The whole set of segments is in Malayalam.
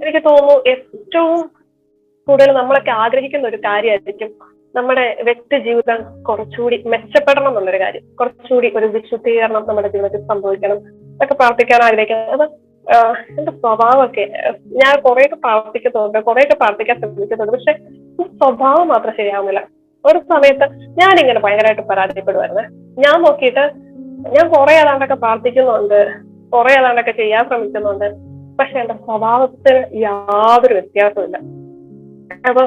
എനിക്ക് തോന്നുന്നു ഏറ്റവും കൂടുതൽ നമ്മളൊക്കെ ആഗ്രഹിക്കുന്ന ഒരു കാര്യമായിരിക്കും നമ്മുടെ വ്യക്തി ജീവിതം കുറച്ചുകൂടി മെച്ചപ്പെടണം എന്നുള്ളൊരു കാര്യം. കുറച്ചുകൂടി ഒരു വിശുദ്ധീകരണം നമ്മുടെ ജീവിതത്തിൽ സംഭവിക്കണം അതൊക്കെ പ്രാർത്ഥിക്കാൻ ആഗ്രഹിക്കുന്നത് അത് എന്റെ സ്വഭാവമൊക്കെ ഞാൻ കുറെയൊക്കെ പ്രാർത്ഥിക്കുന്നുണ്ട് കുറെയൊക്കെ പ്രാർത്ഥിക്കാൻ ശ്രമിക്കുന്നുണ്ട് പക്ഷെ സ്വഭാവം മാത്രം ശരിയാവുന്നില്ല. ഒരു സമയത്ത് ഞാൻ ഇങ്ങനെ ഭയങ്കരമായിട്ട് പരാജയപ്പെടുമായിരുന്നേ ഞാൻ നോക്കിയിട്ട് ഞാൻ കുറെ ഏതാണ്ടൊക്കെ പ്രാർത്ഥിക്കുന്നുണ്ട് കുറെ ഏതാണ്ടൊക്കെ ചെയ്യാൻ ശ്രമിക്കുന്നുണ്ട്. പക്ഷെ എന്റെ സ്വഭാവത്തിന് യാതൊരു വ്യത്യാസമില്ല അപ്പൊ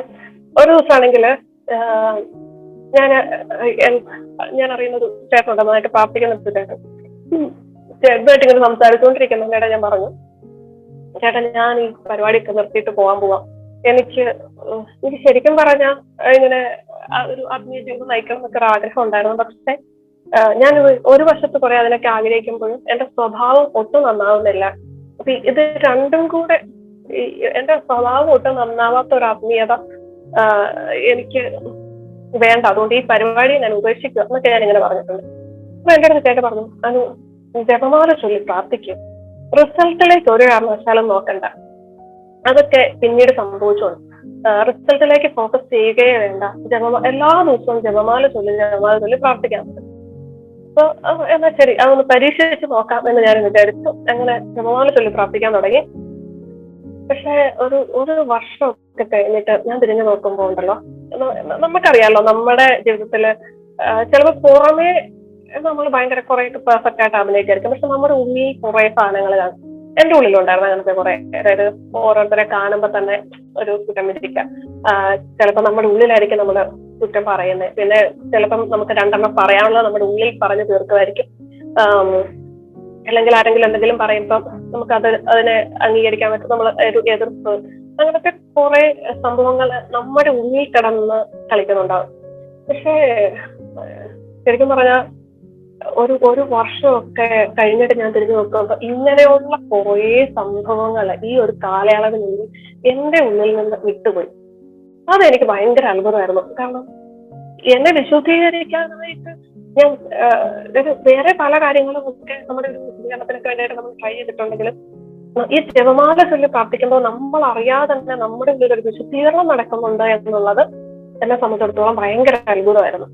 ഒരു ദിവസമാണെങ്കിൽ ഞാൻ ഞാൻ അറിയുന്ന ഒരു ചേട്ടനുണ്ട് നന്നായിട്ട് പ്രാർത്ഥിക്കുന്ന ചേട്ടൻ. ചേട്ടനായിട്ട് ഇങ്ങനെ സംസാരിച്ചുകൊണ്ടിരിക്കുന്നതിനിടെ ഞാൻ പറഞ്ഞു ചേട്ടാ ഞാൻ ഈ പരിപാടിയൊക്കെ നിർത്തിയിട്ട് പോകാൻ പോവാം. എനിക്ക് എനിക്ക് ശരിക്കും പറഞ്ഞ ഇങ്ങനെ ഒരു ആത്മീയ ജീവിതം നയിക്കണം എന്നൊക്കെ ഒരു ആഗ്രഹം ഉണ്ടായിരുന്നു. പക്ഷെ ഞാൻ ഒരു- വർഷത്ത് കുറെ അതിനൊക്കെ ആഗ്രഹിക്കുമ്പോഴും എന്റെ സ്വഭാവം ഒട്ടും നന്നാവുന്നില്ല. ഇത് രണ്ടും കൂടെ എന്റെ സ്വഭാവം ഒട്ടും നന്നാവാത്ത ഒരു ആത്മീയത എനിക്ക് വേണ്ട. അതുകൊണ്ട് ഈ പരിപാടി ഞാൻ ഉപേക്ഷിക്കുക എന്നൊക്കെ ഞാൻ ഇങ്ങനെ പറഞ്ഞിട്ടുണ്ട്. അപ്പൊ എന്റെ അടുത്ത് ചേട്ടൻ പറഞ്ഞു അനു ജപമാല ചൊല്ലി പ്രാർത്ഥിക്കും. റിസൾട്ടിലേക്ക് ഒരു കാരണവശാലും നോക്കണ്ട. അതൊക്കെ പിന്നീട് സംഭവിച്ചോളൂ. റിസൾട്ടിലേക്ക് ഫോക്കസ് ചെയ്യുകയേ വേണ്ട. ജപമാ എല്ലാ ദിവസവും ജപമാല ചൊല്ലി ജപമാല ചൊല്ലി പ്രാർത്ഥിക്കാൻ പറ്റും അപ്പൊ എന്നാ ശരി. അതൊന്ന് പരീക്ഷിച്ച് നോക്കാം എന്ന് ഞാൻ വിചാരിച്ചു. അങ്ങനെ ജപമാല ചൊല്ലി പ്രാർത്ഥിക്കാൻ തുടങ്ങി. പക്ഷെ ഒരു ഒരു വർഷം ഒക്കെ കഴിഞ്ഞിട്ട് ഞാൻ തിരിഞ്ഞു നോക്കുമ്പോൾ ഉണ്ടല്ലോ. നമുക്കറിയാലോ നമ്മുടെ ജീവിതത്തിൽ ചിലപ്പോൾ പുറമേ നമ്മൾ ഭയങ്കര കുറെ പെർഫെക്റ്റ് ആയിട്ട് അഭിനയിക്കായിരിക്കും പക്ഷെ നമ്മുടെ ഉള്ളിൽ കുറെ സാധനങ്ങൾ കാണും എന്റെ ഉള്ളിലുണ്ടായിരുന്നു അങ്ങനത്തെ കുറെ. അതായത് ഓരോരുത്തരെ കാണുമ്പോൾ തന്നെ ഒരു വിധിക്കാം ചിലപ്പോൾ നമ്മുടെ ഉള്ളിലായിരിക്കും നമ്മൾ കുറ്റം പറയുന്നത് പിന്നെ ചിലപ്പം നമുക്ക് രണ്ടെണ്ണം പറയാനുള്ളത് നമ്മുടെ ഉള്ളിൽ പറഞ്ഞു തീർക്കുമായിരിക്കും. അല്ലെങ്കിൽ ആരെങ്കിലും എന്തെങ്കിലും പറയുമ്പോൾ നമുക്ക് അത് അതിനെ അംഗീകരിക്കാൻ പറ്റും. നമ്മൾ ഒരു എതിർപ്പ് അങ്ങനത്തെ കുറെ സംഭവങ്ങൾ നമ്മുടെ ഉള്ളിൽ കിടന്ന് കളിക്കുന്നുണ്ടാവും. പക്ഷേ ശരിക്കും പറഞ്ഞാൽ ഒരു ഒരു വർഷമൊക്കെ കഴിഞ്ഞിട്ട് ഞാൻ തിരിഞ്ഞു നോക്കുമ്പോൾ ഇങ്ങനെയുള്ള കുറേ സംഭവങ്ങൾ ഈ ഒരു കാലയളവിനുള്ളിൽ എന്റെ ഉള്ളിൽ നിന്ന് വിട്ടുപോയി. അതെനിക്ക് ഭയങ്കര അത്ഭുതമായിരുന്നു. കാരണം എന്നെ വിശുദ്ധീകരിക്കാനായിട്ട് ഞാൻ വേറെ പല കാര്യങ്ങളും ഒക്കെ നമ്മുടെ ഒരു വിശുദ്ധീകരണത്തിനൊക്കെ വേണ്ടിയിട്ട് നമ്മൾ ട്രൈ ചെയ്തിട്ടുണ്ടെങ്കിലും ഈ ജപമാല ചൊല്ലി പ്രാർത്ഥിക്കുമ്പോൾ നമ്മൾ അറിയാതെ തന്നെ നമ്മുടെ ഉള്ളിൽ ഒരു വിശുദ്ധീകരണം നടക്കുന്നുണ്ട് എന്നുള്ളത് എന്നെ സംബന്ധിച്ചിടത്തോളം ഭയങ്കര അത്ഭുതമായിരുന്നു.